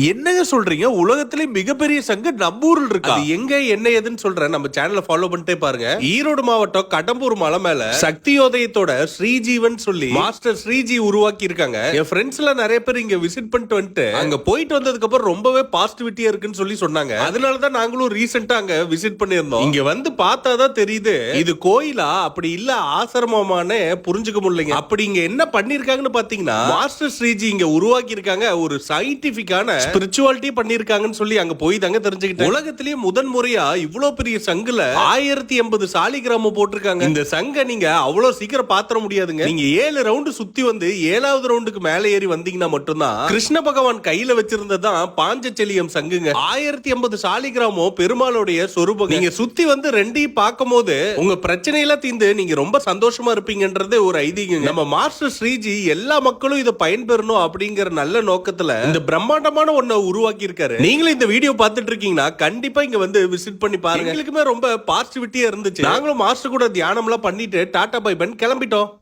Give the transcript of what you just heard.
என்னங்க சொல்றீங்க? உலகத்திலே மிகப்பெரிய சங்கு நம்ம ஊர்ல இருக்கு? அது எங்க என்ன ஏதுன்னு சொல்றேன். நம்ம சேனலை ஃபாலோ பண்ணிட்டே பாருங்க. ஈரோடு மாவட்டம் கடம்பூர் மலை மேல சக்தியோதயத்தோட ஸ்ரீஜீவன் சொல்லி மாஸ்டர் ஸ்ரீஜி உருவாக்கி இருக்காங்க. என் ஃப்ரெண்ட்ஸ் எல்லாம் நிறைய பேர் இங்க விசிட் பண்ணிட்டு வந்துட்டு அங்க போயிட்டு வந்ததுக்கு அப்புறம் ரொம்பவே பாசிட்டிவிட்டியா இருக்குன்னு சொல்லி சொன்னாங்க. அதனாலதான் நாங்களும் ரீசெண்டா அங்க விசிட் பண்ணியிருந்தோம். இங்க வந்து பார்த்தாதான் தெரியுது இது கோயிலா? அப்படி இல்ல ஆசிரமமானே புரிஞ்சுக்க முடியலைங்க. அப்படி இங்க என்ன பண்ணிருக்காங்கன்னு பாத்தீங்கன்னா மாஸ்டர் ஸ்ரீஜி இங்க உருவாக்கி இருக்காங்க. ஒரு சயின்டிபிக்கான ஸ்பிரிச்சுவாலிட்டி பண்ணிருக்காங்கன்னு சொல்லி அங்க போய் தாங்க தெரிஞ்சுக்கிட்டேன். உலகத்திலேயே முதன் முறையா இவ்வளவு பெரிய சங்குல ஆயிரத்தி எண்பது சாலிகிராம போட்டிருக்காங்க. இந்த சங்க நீங்க அவ்வளவு சீக்கிரம் பாத்திர முடியாதுங்க. நீங்க ஏழு ரவுண்டு சுத்தி வந்து ஏழாவது ரவுண்டுக்கு மேல ஏறி வந்தீங்கன்னா மட்டும்தான் கிருஷ்ண பகவான் கையில வச்சிருந்ததான் பாஞ்சச்செலியம் சங்குங்க. ஆயிரத்தி எண்பது சாலிகிராமோ பெருமாளுடைய சொரூபம் நீங்க சுத்தி வந்து ரெண்டையும் பார்க்கும் போது உங்க பிரச்சனையெல்லாம் தீந்து நீங்க ரொம்ப சந்தோஷமா இருப்பீங்கன்றது ஒரு ஐதீகம் நம்ம மாஸ்டர் ஸ்ரீஜி எல்லா மக்களும் இதை பயன்பெறணும் அப்படிங்கிற நல்ல நோக்கத்துல இந்த பிரம்மாண்டமான ஒன்ன உருவாக்கி இருக்காரு நீங்களும் இந்த வீடியோ பார்த்துட்டு இருக்கீங்கன்னா கண்டிப்பா இங்க வந்து விசிட் பண்ணி பாருங்க. எங்களுக்குமே ரொம்ப பாசிட்டிவிட்டியா இருந்துச்சு. நாங்களும் மாஸ்டர் கூட தியானம் எல்லாம் பண்ணிட்டு டாடா பை பன் கிளம்பிட்டோம்.